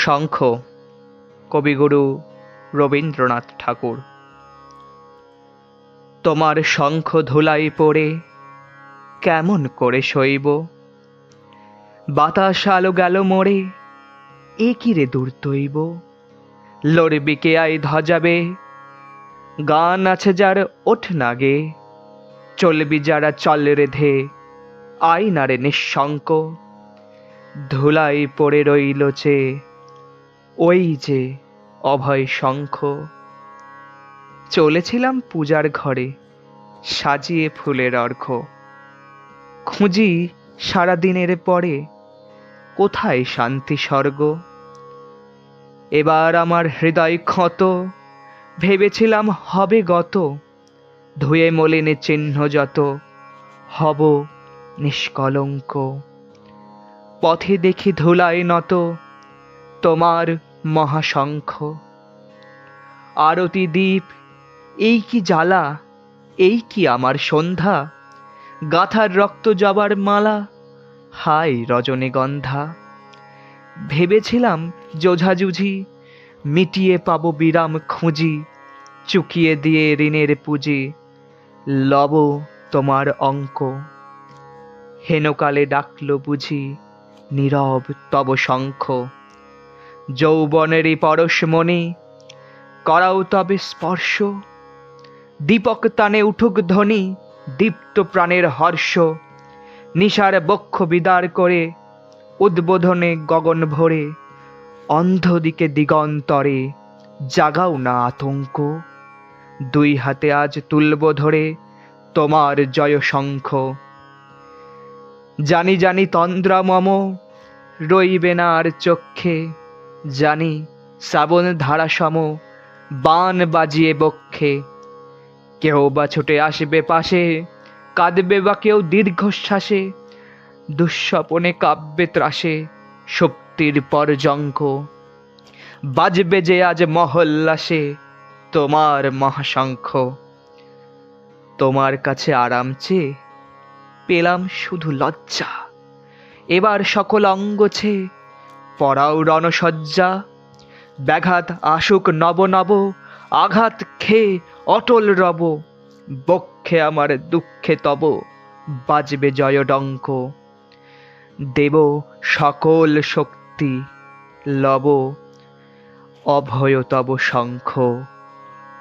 শঙ্খ। কবিগুরু রবীন্দ্রনাথ ঠাকুর। তোমার শঙ্খ ধুলাই পড়ে কেমন করে সইব বাতাস আলো গেল মোড়ে, এ কি রে দূর তৈব? লড়বি কে আই ধজাবে গান আছে যার ওঠ নাগে। চলবি যারা চল রেধে আই নারে নিঃশঙ্ক। ধুলাই পড়ে রইল চে ওই যে অভয় শঙ্খ। চলেছিলাম পূজার ঘরে, সাজিয়ে ফুলের অর্ঘ খুঁজি সারাদিনের পরে, কোথায় শান্তি স্বর্গ? এবার আমার হৃদয় ক্ষত, ভেবেছিলাম হবে গত, ধুয়ে মলিনে চিহ্ন যত, হব নিষ্কলঙ্ক। পথে দেখি ধুলায় নত, তোমার মহাশঙ্খ। আরতি দ্বীপ এই কি জ্বালা, এই কি আমার সন্ধ্যা? গাথার রক্ত যাবার মালা হাই রজনীগন্ধা। ভেবেছিলাম যোঝাজুঝি মিটিয়ে পাব বিরাম খুঁজি, চুকিয়ে দিয়ে ঋণের পুঁজি। লব তোমার অঙ্ক। হেনকালে ডাকলো বুঝি, নীরব তব শঙ্খ। যৌবনেরই পরশমণি করাও তবে স্পর্শ। দীপক তানে উঠুক ধ্বনি, দীপ্ত প্রাণের হর্ষ। নিশার বক্ষ বিদার করে, উদ্বোধনে গগন ভরে, অন্ধ দিকে দিগন্তরে, জাগাও না আতঙ্ক। দুই হাতে আজ তুলব ধরে, তোমার জয় শঙ্খ। জানি জানি তন্দ্রা মম, রইবে না আর চক্ষে। জানি শ্রাবণ ধারা সম বান বাজিয়ে বক্ষে। কেউ বা ছুটে আসবে পাশে, কাঁদবে বা কেউ দীর্ঘশ্বাসে, দুঃস্বপনে কাব্যে ত্রাসে, শক্তির পরজঙ্ক বাজবে যে আজ মহল্লাসে তোমার মহাশঙ্খ। তোমার কাছে আরাম চেয়ে পেলাম শুধু লজ্জা। এবার সকল অঙ্গ ছে পরাও রণসজ্জা ব্যাঘাত আসুক নব নব, আঘাত খেয়ে অটল রব। বক্ষে আমার দুঃখে তব, বাজবে জয়ডঙ্ক। দেব সকল শক্তি, লব, অভয় তব শঙ্খ।